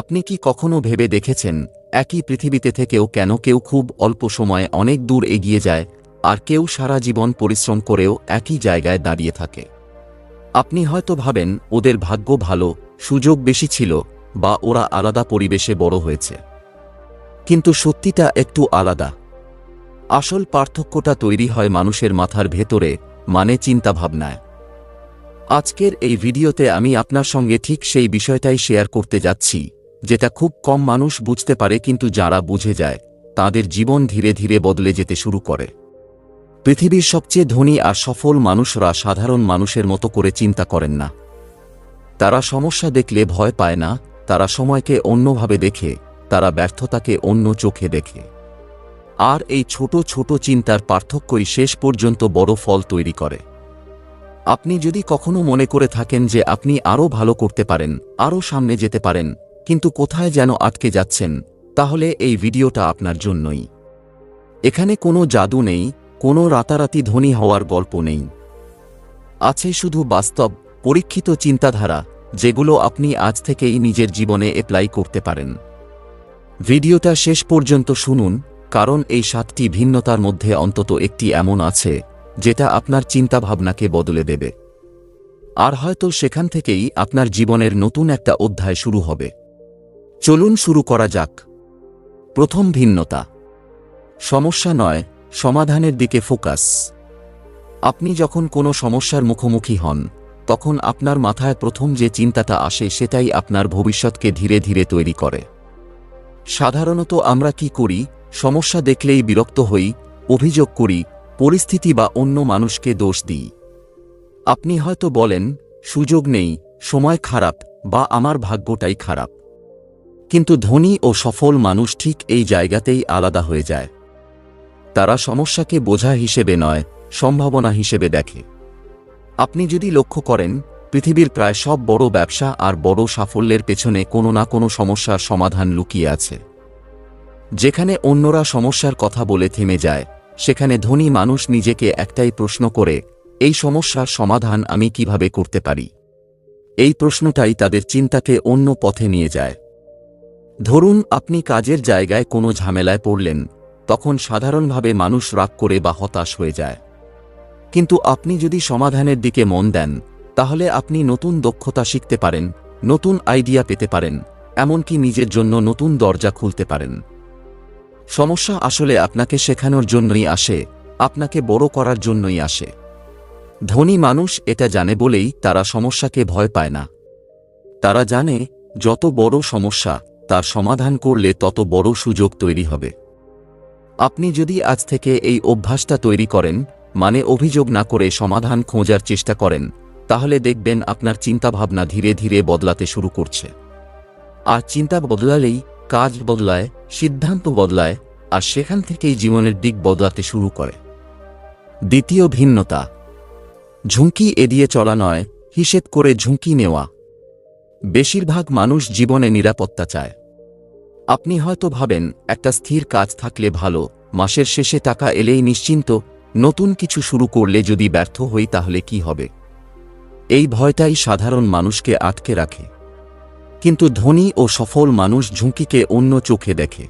আপনি কি কখনো ভেবে দেখেছেন, একই পৃথিবীতে থেকেও কেন কেউ খুব অল্প সময়ে অনেক দূর এগিয়ে যায়, আর কেউ সারা জীবন পরিশ্রম করেও একই জায়গায় দাঁড়িয়ে থাকে? আপনি হয়তো ভাবেন, ওদের ভাগ্য ভালো, সুযোগ বেশি ছিল, বা ওরা আলাদা পরিবেশে বড় হয়েছে। কিন্তু সত্যিটা একটু আলাদা। আসল পার্থক্যটা তৈরি হয় মানুষের মাথার ভেতরে মানে চিন্তাভাবনায়। আজকের এই ভিডিওতে আমি আপনার সঙ্গে ঠিক সেই বিষয়টাই শেয়ার করতে যাচ্ছি। যেটা খুব কম মানুষ বুঝতে পারে কিন্তু যারা বুঝে যায়, তাদের জীবন ধীরে ধীরে বদলে যেতে শুরু করে। পৃথিবীর সবচেয়ে ধনী আর সফল মানুষরা সাধারণ মানুষের মতো করে চিন্তা করেন না। তারা সমস্যা দেখলে ভয় পায় না, তারা সময়কে অন্যভাবে দেখে, তারা ব্যর্থতাকে অন্য চোখে দেখে। আর এই ছোট ছোট চিন্তার পার্থক্যই শেষ পর্যন্ত বড় ফল তৈরি করে। আপনি যদি কখনো মনে করে থাকেন যে আপনি আরও ভালো করতে পারেন, আরও সামনে যেতে পারেন কিন্তু কোথায় যেন আটকে যাচ্ছেন, তাহলে এই ভিডিওটা আপনার জন্যই। এখানে কোনো জাদু নেই, কোনো রাতারাতি ধনী হওয়ার গল্প নেই। আছে শুধু বাস্তব, পরীক্ষিত চিন্তাধারা, যেগুলো আপনি আজ থেকেই নিজের জীবনে অ্যাপ্লাই করতে পারেন। ভিডিওটা শেষ পর্যন্ত শুনুন, কারণ এই সাতটি ভিন্নতার মধ্যে অন্তত একটি এমন আছে, যেটা আপনার চিন্তাভাবনাকে বদলে দেবে। আর হয়তো সেখান থেকেই আপনার জীবনের নতুন একটা অধ্যায় শুরু হবে। চলুন শুরু করা যাক। প্রথম ভিন্নতা। সমস্যা নয়, সমাধানের দিকে ফোকাস। আপনি যখন কোনো সমস্যার মুখোমুখি হন, তখন আপনার মাথায় প্রথম যে চিন্তাটা আসে সেটাই আপনার ভবিষ্যৎকে ধীরে ধীরে তৈরি করে। সাধারণত আমরা কি করি, সমস্যা দেখলেই বিরক্ত হই, অভিযোগ করি, পরিস্থিতি বা অন্য মানুষকে দোষ দিই। আপনি হয়তো বলেন, সুযোগ নেই, সময় খারাপ বা আমার ভাগ্যটাই খারাপ। কিন্তু ধনী ও সফল মানুষ ঠিক এই জায়গাতেই আলাদা হয়ে যায়। তারা সমস্যাকে বোঝা হিসেবে নয়, সম্ভাবনা হিসেবে দেখে। আপনি যদি লক্ষ্য করেন, পৃথিবীর প্রায় সব বড় ব্যবসা আর বড় সাফল্যের পেছনে কোনো না কোনো সমস্যার সমাধান লুকিয়ে আছে। যেখানে অন্যরা সমস্যার কথা বলে থেমে যায়, সেখানে ধনী মানুষ নিজেকে একটাই প্রশ্ন করে, এই সমস্যার সমাধান আমি কীভাবে করতে পারি? এই প্রশ্নটাই তাদের চিন্তাকে অন্য পথে নিয়ে যায়। ধরুন আপনি কাজের জায়গায় কোনো ঝামেলায় পড়লেন, তখন সাধারণভাবে মানুষ রাগ করে বা হতাশ হয়ে যায়। কিন্তু আপনি যদি সমাধানের দিকে মন দেন, তাহলে আপনি নতুন দক্ষতা শিখতে পারেন, নতুন আইডিয়া পেতে পারেন, এমনকি নিজের জন্য নতুন দরজা খুলতে পারেন। সমস্যা আসলে আপনাকে শেখানোর জন্যই আসে, আপনাকে বড় করার জন্যই আসে। ধনী মানুষ এটা জানে বলেই তারা সমস্যাকে ভয় পায় না। তারা জানে, যত বড় সমস্যা তার সমাধান করলে তত বড় সুযোগ তৈরি হবে। আপনি যদি আজ থেকে এই অভ্যাসটা তৈরি করেন মানে অভিযোগ না করে সমাধান খোঁজার চেষ্টা করেন, তাহলে দেখবেন আপনার চিন্তাভাবনা ধীরে ধীরে বদলাতে শুরু করছে। আর চিন্তা বদলালেই কাজ বদলায়, সিদ্ধান্ত বদলায়, আর সেখান থেকেই জীবনের দিক বদলাতে শুরু করে। দ্বিতীয় ভিন্নতা, ঝুঁকি এড়িয়ে চলা নয়, হিসেব করে ঝুঁকি নেওয়া। বেশিরভাগ মানুষ জীবনে নিরাপত্তা চায়। আপনি হয়তো ভাবেন, একটা স্থির কাজ থাকলে ভালো, মাসের শেষে টাকা এলেই নিশ্চিন্ত, নতুন কিছু শুরু করলে যদি ব্যর্থ হই তাহলে কি হবে? এই ভয়টাই সাধারণ মানুষকে আটকে রাখে। কিন্তু ধনী ও সফল মানুষ ঝুঁকিকে অন্য চোখে দেখে।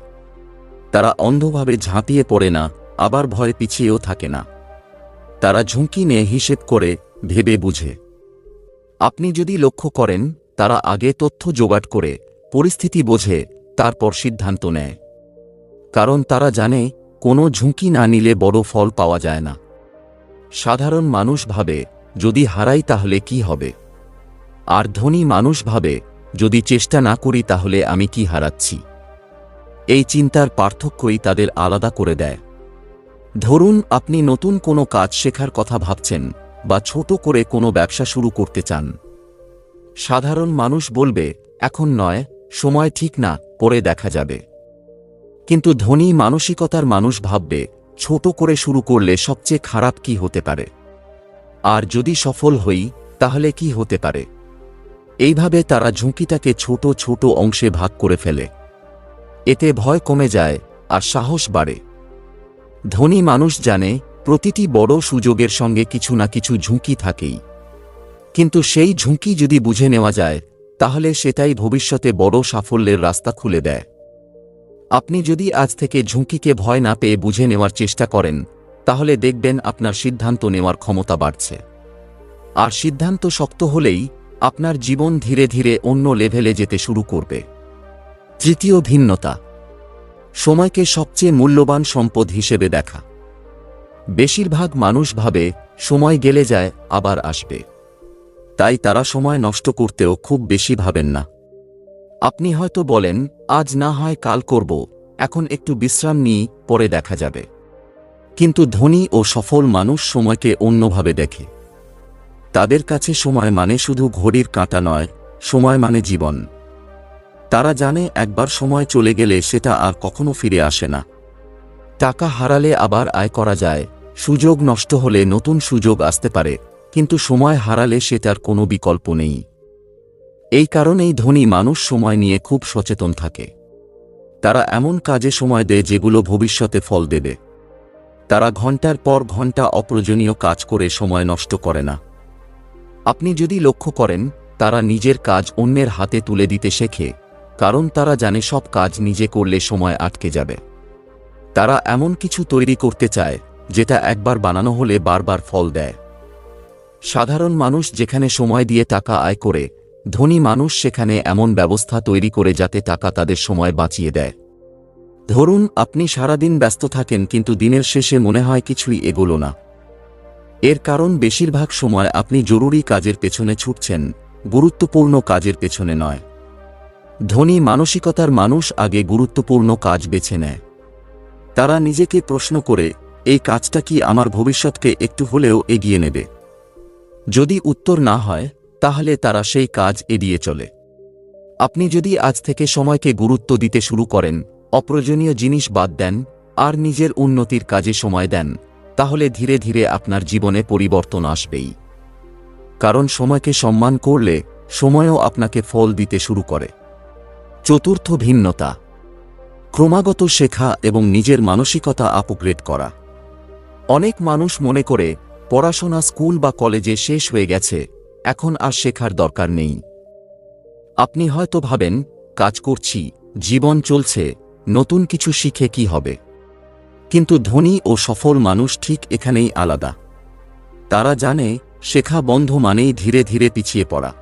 তারা অন্ধভাবে ঝাঁপিয়ে পড়ে না, আবার ভয় পিছিয়েও থাকে না। তারা ঝুঁকি নিয়ে হিসেব করে, ভেবে বুঝে। আপনি যদি লক্ষ্য করেন তারা আগে তথ্য জোগাড় করে, পরিস্থিতি বোঝে, তারপর সিদ্ধান্ত নেয়। কারণ তারা জানে, কোনো ঝুঁকি না নিলে বড় ফল পাওয়া যায় না। সাধারণ মানুষ ভাবে, যদি হারাই তাহলে কি হবে? আর ধনী মানুষ ভাবে, যদি চেষ্টা না করি তাহলে আমি কি হারাচ্ছি? এই চিন্তার পার্থক্যই তাদের আলাদা করে দেয়। ধরুন, আপনি নতুন কোনো কাজ শেখার কথা ভাবছেন, বা ছোট করে কোনো ব্যবসা শুরু করতে চান। সাধারণ মানুষ বলবে, এখন নয়, সময় ঠিক না, পরে দেখা যাবে। কিন্তু ধনী মানসিকতার মানুষ ভাববে, ছোট করে শুরু করলে সবচেয়ে খারাপ কি হতে পারে? আর যদি সফল হই, তাহলে কি হতে পারে? এইভাবে তারা ঝুঁকিটাকে ছোট ছোট অংশে ভাগ করে ফেলে। এতে ভয় কমে যায় আর সাহস বাড়ে। ধনী মানুষ জানে, প্রতিটি বড় সুযোগের সঙ্গে কিছু না কিছু ঝুঁকি থাকেই। কিন্তু সেই ঝুঁকি যদি বুঝে নেওয়া যায়, তাহলে সেটাই ভবিষ্যতে বড় সাফল্যের রাস্তা খুলে দেয়। আপনি যদি আজ থেকে ঝুঁকিকে ভয় না পেয়ে বুঝে নেওয়ার চেষ্টা করেন, তাহলে দেখবেন আপনার সিদ্ধান্ত নেওয়ার ক্ষমতা বাড়ছে। আর সিদ্ধান্ত শক্ত হলেই আপনার জীবন ধীরে ধীরে অন্য লেভেলে যেতে শুরু করবে। তৃতীয় ভিন্নতা, সময়কে সবচেয়ে মূল্যবান সম্পদ হিসেবে দেখা। বেশিরভাগ মানুষ ভাবে, সময় গেলে যায়, আবার আসবে। তাই তারা সময় নষ্ট করতেও খুব বেশি ভাবেন না। আপনি হয়তো বলেন, আজ না হয় কাল করব, এখন একটু বিশ্রাম নিই, পরে দেখা যাবে। কিন্তু ধনী ও সফল মানুষ সময়কে অন্যভাবে দেখে। তাদের কাছে সময় মানে শুধু ঘড়ির কাঁটা নয়, সময় মানে জীবন। তারা জানে, একবার সময় চলে গেলে সেটা আর কখনো ফিরে আসে না। টাকা হারালে আবার আয় করা যায়, সুযোগ নষ্ট হলে নতুন সুযোগ আসতে পারে। কিন্তু সময় হারালে সেটার কোনো বিকল্প নেই। এই কারণেই ধনী মানুষ সময় নিয়ে খুব সচেতন থাকে। তারা এমন কাজে সময় দেয় যেগুলো ভবিষ্যতে ফল দেবে। তারা ঘণ্টার পর ঘণ্টা অপ্রয়োজনীয় কাজ করে সময় নষ্ট করে না। আপনি যদি লক্ষ্য করেন, তারা নিজের কাজ অন্যের হাতে তুলে দিতে শেখে, কারণ তারা জানে সব কাজ নিজে করলে সময় আটকে যাবে। তারা এমন কিছু তৈরি করতে চায়, যেটা একবার বানানো হলে বারবার ফল দেয়। সাধারণ মানুষ যেখানে সময় দিয়ে টাকা আয় করে, ধনী মানুষ সেখানে এমন ব্যবস্থা তৈরি করে যাতে টাকা তাদের সময় বাঁচিয়ে দেয়। ধরুন, আপনি সারাদিন ব্যস্ত থাকেন কিন্তু দিনের শেষে মনে হয় কিছুই এগোলো না। এর কারণ, বেশিরভাগ সময় আপনি জরুরি কাজের পেছনে ছুটছেন, গুরুত্বপূর্ণ কাজের পেছনে নয়। ধনী মানসিকতার মানুষ আগে গুরুত্বপূর্ণ কাজ বেছে নেয়। তারা নিজেকে প্রশ্ন করে, এই কাজটা কি আমার ভবিষ্যৎকে একটু হলেও এগিয়ে নেবে? যদি উত্তর না হয়, তাহলে তারা সেই কাজ এড়িয়ে চলে। আপনি যদি আজ থেকে সময়কে গুরুত্ব দিতে শুরু করেন, অপ্রয়োজনীয় জিনিস বাদ দেন, আর নিজের উন্নতির কাজে সময় দেন, তাহলে ধীরে ধীরে আপনার জীবনে পরিবর্তন আসবেই। কারণ সময়কে সম্মান করলে সময়ও আপনাকে ফল দিতে শুরু করে। চতুর্থ ভিন্নতা, ক্রমাগত শেখা এবং নিজের মানসিকতা আপগ্রেড করা। অনেক মানুষ মনে করে পড়াশোনা স্কুল বা কলেজে শেষ হয়ে গেছে, এখন আর শেখার দরকার নেই। আপনি হয়তো ভাবেন, কাজ করছি, জীবন চলছে, নতুন কিছু শিখে কি হবে? কিন্তু ধনী ও সফল মানুষ ঠিক এখানেই আলাদা। তারা জানে, শেখা বন্ধ মানেই ধীরে ধীরে পিছিয়ে পড়া।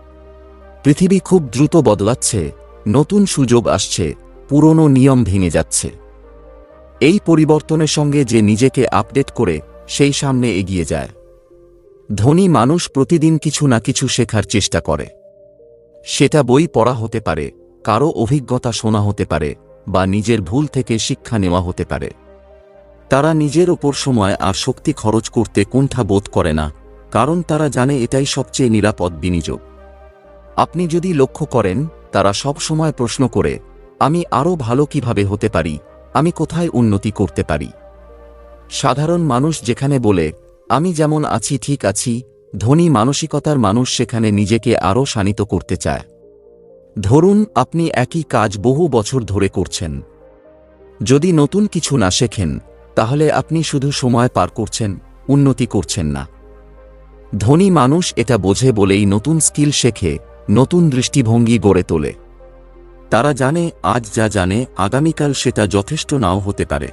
পৃথিবী খুব দ্রুত বদলাচ্ছে, নতুন সুযোগ আসছে, পুরনো নিয়ম ভেঙে যাচ্ছে। এই পরিবর্তনের সঙ্গে যে নিজেকে আপডেট করে সেই সামনে এগিয়ে যায়। ধনী মানুষ প্রতিদিন কিছু না কিছু শেখার চেষ্টা করে। সেটা বই পড়া হতে পারে, কারও অভিজ্ঞতা শোনা হতে পারে, বা নিজের ভুল থেকে শিক্ষা নেওয়া হতে পারে। তারা নিজের ওপর সময় আর শক্তি খরচ করতে কুণ্ঠা বোধ করে না, কারণ তারা জানে এটাই সবচেয়ে নিরাপদ বিনিয়োগ। আপনি যদি লক্ষ্য করেন, তারা সব সময় প্রশ্ন করে, আমি আরও ভালো কীভাবে হতে পারি? আমি কোথায় উন্নতি করতে পারি? সাধারণ মানুষ যেখানে বলে, আমি যেমন আছি, ঠিক আছি, ধনী মানসিকতার মানুষ সেখানে নিজেকে আরও শানিত করতে চায়। ধরুন, আপনি একই কাজ বহু বছর ধরে করছেন। যদি নতুন কিছু না শেখেন, তাহলে আপনি শুধু সময় পার করছেন, উন্নতি করছেন না। ধনী মানুষ এটা বোঝে বলেই নতুন স্কিল শেখে, নতুন দৃষ্টিভঙ্গি গড়ে তোলে। তারা জানে, আজ যা জানে, আগামীকাল সেটা যথেষ্ট নাও হতে পারে।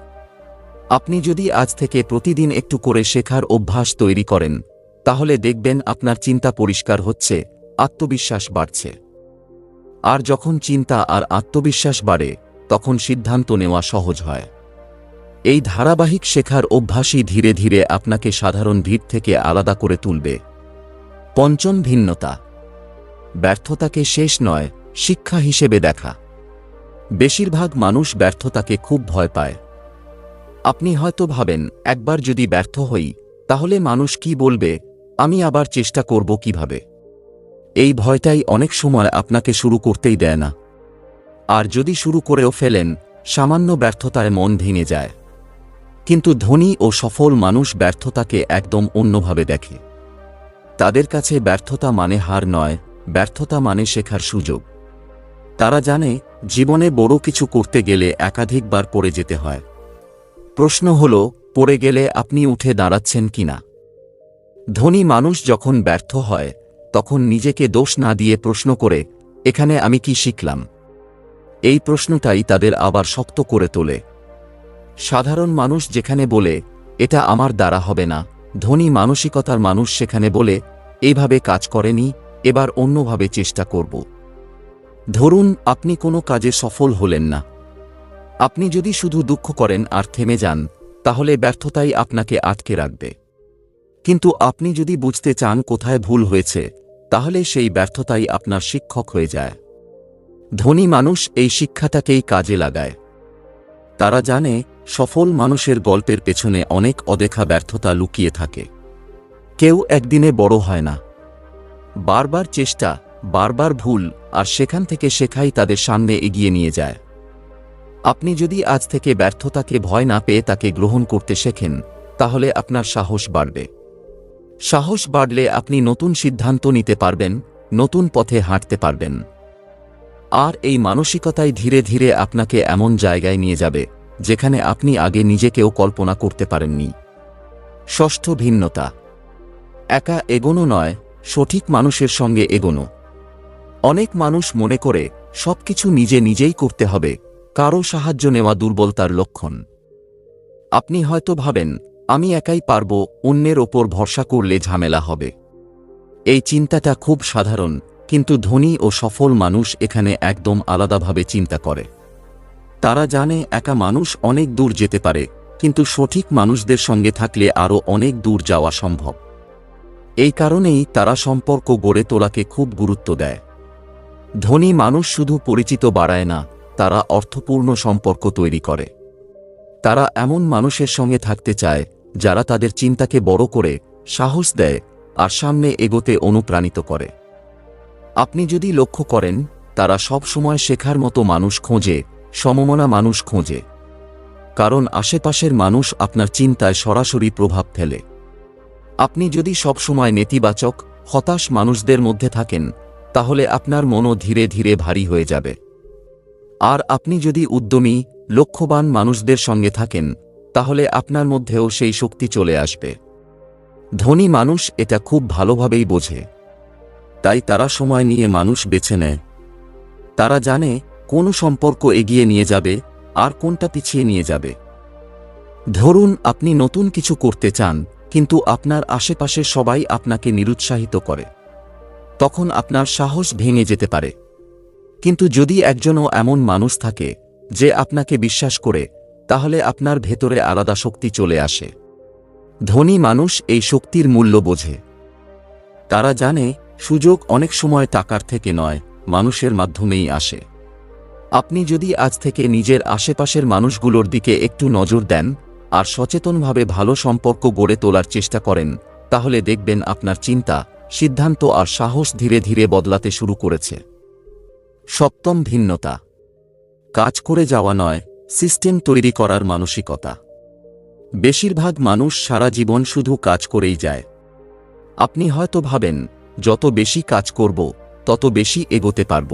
আপনি যদি আজ থেকে প্রতিদিন একটু করে শেখার অভ্যাস তৈরি করেন, তাহলে দেখবেন আপনার চিন্তা পরিষ্কার হচ্ছে, আত্মবিশ্বাস বাড়ছে। আর যখন চিন্তা আর আত্মবিশ্বাস বাড়ে, তখন সিদ্ধান্ত নেওয়া সহজ হয়। এই ধারাবাহিক শেখার অভ্যাসই ধীরে ধীরে আপনাকে সাধারণ ভিড় থেকে আলাদা করে তুলবে। পঞ্চম ভিন্নতা। ব্যর্থতাকে শেষ নয়, শিক্ষা হিসেবে দেখা। বেশিরভাগ মানুষ ব্যর্থতাকে খুব ভয় পায়। আপনি হয়তো ভাবেন, একবার যদি ব্যর্থ হই, তাহলে মানুষ কি বলবে, আমি আবার চেষ্টা করব কীভাবে? এই ভয়টাই অনেক সময় আপনাকে শুরু করতেই দেয় না। আর যদি শুরু করেও ফেলেন, সামান্য ব্যর্থতায় মন ভেঙে যায়। কিন্তু ধনী ও সফল মানুষ ব্যর্থতাকে একদম অন্যভাবে দেখে। তাদের কাছে ব্যর্থতা মানে হার নয়, ব্যর্থতা মানে শেখার সুযোগ। তারা জানে, জীবনে বড় কিছু করতে গেলে একাধিকবার পড়ে যেতে হয়। প্রশ্ন হল, পড়ে গেলে আপনি উঠে দাঁড়াচ্ছেন কিনা? ধনী মানুষ যখন ব্যর্থ হয়, তখন নিজেকে দোষ না দিয়ে প্রশ্ন করে, এখানে আমি কি শিখলাম? এই প্রশ্নটাই তাদের আবার শক্ত করে তোলে। সাধারণ মানুষ যেখানে বলে, এটা আমার দ্বারা হবে না। ধনী মানসিকতার মানুষ সেখানে বলে এইভাবে কাজ করেনি, এবার অন্যভাবে চেষ্টা করব। ধরুন, আপনি কোনো কাজে সফল হলেন না। আপনি যদি শুধু দুঃখ করেন আর থেমে যান, তাহলে ব্যর্থতাই আপনাকে আটকে রাখবে। কিন্তু আপনি যদি বুঝতে চান কোথায় ভুল হয়েছে, তাহলে সেই ব্যর্থতাই আপনার শিক্ষক হয়ে যায়। ধনী মানুষ এই শিক্ষাটাকেই কাজে লাগায়। তারা জানে, সফল মানুষের গল্পের পেছনে অনেক অদেখা ব্যর্থতা লুকিয়ে থাকে। কেউ একদিনে বড় হয় না। বারবার চেষ্টা, বারবার ভুল, আর সেখান থেকে শেখাই তাদের সামনে এগিয়ে নিয়ে যায়। আপনি যদি আজ থেকে ব্যর্থতাকে ভয় না পেয়ে তাকে গ্রহণ করতে শেখেন, তাহলে আপনার সাহস বাড়বে। সাহস বাড়লে আপনি নতুন সিদ্ধান্ত নিতে পারবেন, নতুন পথে হাঁটতে পারবেন। আর এই মানসিকতাই ধীরে ধীরে আপনাকে এমন জায়গায় নিয়ে যাবে, যেখানে আপনি আগে নিজেকেও কল্পনা করতে পারেননি। ষষ্ঠ ভিন্নতা। একা এগোনো নয়, সঠিক মানুষের সঙ্গে এগোনো। অনেক মানুষ মনে করে, সবকিছু নিজে নিজেই করতে হবে কারও সাহায্য নেওয়া দুর্বলতার লক্ষণ। আপনি হয়তো ভাবেন, আমি একাই পারব, অন্যের ওপর ভরসা করলে ঝামেলা হবে। এই চিন্তাটা খুব সাধারণ, কিন্তু ধনী ও সফল মানুষ এখানে একদম আলাদাভাবে চিন্তা করে। তারা জানে, একা মানুষ অনেক দূর যেতে পারে, কিন্তু সঠিক মানুষদের সঙ্গে থাকলে আরও অনেক দূর যাওয়া সম্ভব। এই কারণেই তারা সম্পর্ক গড়ে তোলাকে খুব গুরুত্ব দেয়। ধনী মানুষ শুধু পরিচিত বাড়ায় না তারা অর্থপূর্ণ সম্পর্ক তৈরি করে। তারা এমন মানুষের সঙ্গে থাকতে চায়, যারা তাদের চিন্তাকে বড় করে, সাহস দেয়, আর সামনে এগোতে অনুপ্রাণিত করে। আপনি যদি লক্ষ্য করেন, তারা সব সময় শেখার মতো মানুষ খোঁজে, সমমনা মানুষ খোঁজে। কারণ আশেপাশের মানুষ আপনার চিন্তায় সরাসরি প্রভাব ফেলে। আপনি যদি সবসময় নেতিবাচক, হতাশ মানুষদের মধ্যে থাকেন, তাহলে আপনার মনও ধীরে ধীরে ভারী হয়ে যাবে। আর আপনি যদি উদ্যমী, লক্ষ্যবান মানুষদের সঙ্গে থাকেন, তাহলে আপনার মধ্যেও সেই শক্তি চলে আসবে। ধনী মানুষ এটা খুব ভালোভাবেই বোঝে। তাই তারা সময় নিয়ে মানুষ বেছে নেয়। তারা জানে কোন সম্পর্ক এগিয়ে নিয়ে যাবে আর কোনটা পিছিয়ে নিয়ে যাবে। ধরুন আপনি নতুন কিছু করতে চান, কিন্তু আপনার আশেপাশে সবাই আপনাকে নিরুৎসাহিত করে। তখন আপনার সাহস ভেঙে যেতে পারে। কিন্তু যদি একজনও এমন মানুষ থাকে, যে আপনাকে বিশ্বাস করে, তাহলে আপনার ভেতরে আলাদা শক্তি চলে আসে। ধনী মানুষ এই শক্তির মূল্য বোঝে। তারা জানে, সুযোগ অনেক সময় টাকার থেকে নয়, মানুষের মাধ্যমেই আসে। আপনি যদি আজ থেকে নিজের আশেপাশের মানুষগুলোর দিকে একটু নজর দেন, আর সচেতনভাবে ভালো সম্পর্ক গড়ে তোলার চেষ্টা করেন, তাহলে দেখবেন আপনার চিন্তা, সিদ্ধান্ত আর সাহস ধীরে ধীরে বদলাতে শুরু করেছে। সপ্তম ভিন্নতা। কাজ করে যাওয়া নয়, সিস্টেম তৈরি করার মানসিকতা। বেশিরভাগ মানুষ সারা জীবন শুধু কাজ করেই যায়। আপনি হয়তো ভাবেন, যত বেশি কাজ করব, তত বেশি এগোতে পারব।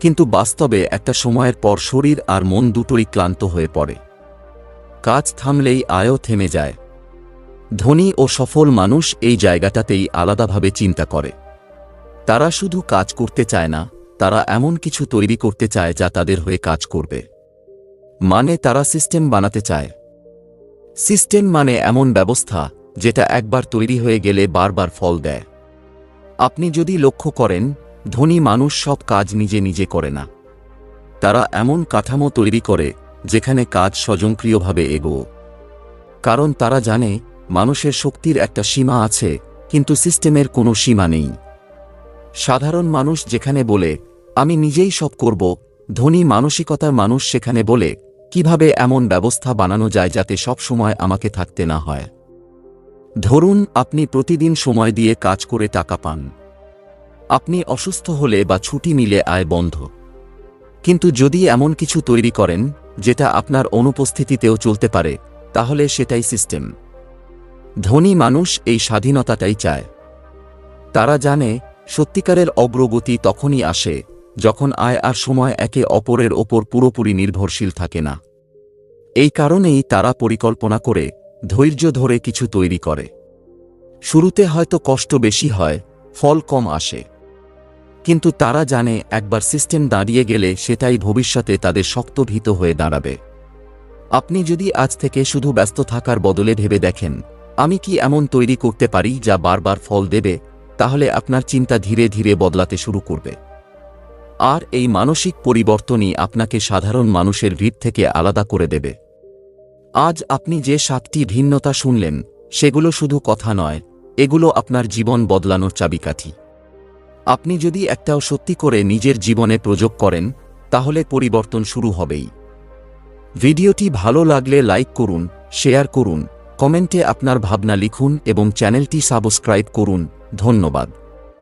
কিন্তু বাস্তবে একটা সময়ের পর শরীর আর মন দুটোই ক্লান্ত হয়ে পড়ে। কাজ থামলেই আয়ও থেমে যায়। ধনী ও সফল মানুষ এই জায়গাটাতেই আলাদাভাবে চিন্তা করে। তারা শুধু কাজ করতে চায় না তারা এমন কিছু তৈরি করতে চায় যা তাদের হয়ে কাজ করবে। মানে তারা সিস্টেম বানাতে চায়। সিস্টেম মানে এমন ব্যবস্থা যেটা একবার তৈরি হয়ে গেলে বারবার ফল দেয়। আপনি যদি লক্ষ্য করেন, ধনী মানুষ সব কাজ নিজে নিজে করে না। তারা এমন কাঠামো তৈরি করে যেখানে কাজ স্বয়ংক্রিয়ভাবে এগো কারণ তারা জানে, মানুষের শক্তির একটা সীমা আছে, কিন্তু সিস্টেমের কোনো সীমা নেই। সাধারণ মানুষ যেখানে বলে, আমি নিজেই সব করব ধনী মানসিকতার মানুষ সেখানে বলে, কীভাবে এমন ব্যবস্থা বানানো যায় যাতে সব সময় আমাকে থাকতে না হয়? ধরুন, আপনি প্রতিদিন সময় দিয়ে কাজ করে টাকা পান। আপনি অসুস্থ হলে বা ছুটি মিলে আয় বন্ধ। কিন্তু যদি এমন কিছু তৈরি করেন, যেটা আপনার অনুপস্থিতিতেও চলতে পারে, তাহলে সেটাই সিস্টেম। ধনী মানুষ এই স্বাধীনতাটাই চায়। তারা জানে সত্যিকারের অগ্রগতি তখনই আসে, যখন আয় আর সময় একে অপরের ওপর পুরোপুরি নির্ভরশীল থাকে না। এই কারণেই তারা পরিকল্পনা করে, ধৈর্য ধরে কিছু তৈরি করে। শুরুতে হয়তো কষ্ট বেশি হয়, ফল কম আসে। কিন্তু তারা জানে, একবার সিস্টেম দাঁড়িয়ে গেলে সেটাই ভবিষ্যতে তাদের শক্ত ভীত হয়ে দাঁড়াবে। আপনি যদি আজ থেকে শুধু ব্যস্ত থাকার বদলে ভেবে দেখেন, আমি কি এমন তৈরি করতে পারি যা বারবার ফল দেবে? তাহলে আপনার চিন্তা ধীরে ধীরে বদলাতে শুরু করবে। আর এই মানসিক পরিবর্তনই আপনাকে সাধারণ মানুষের ভিড় থেকে আলাদা করে দেবে। আজ আপনি যে সাতটি ভিন্নতা শুনলেন, সেগুলো শুধু কথা নয়, এগুলো আপনার জীবন বদলানোর চাবিকাঠি। আপনি যদি একটাও সত্যি করে নিজের জীবনে প্রযোগ করেন, তাহলে পরিবর্তন শুরু হবেই। ভিডিওটি ভালো লাগলে লাইক করুন, শেয়ার করুন, কমেন্টে আপনার ভাবনা লিখুন এবং চ্যানেলটি সাবস্ক্রাইব করুন। ধন্যবাদ।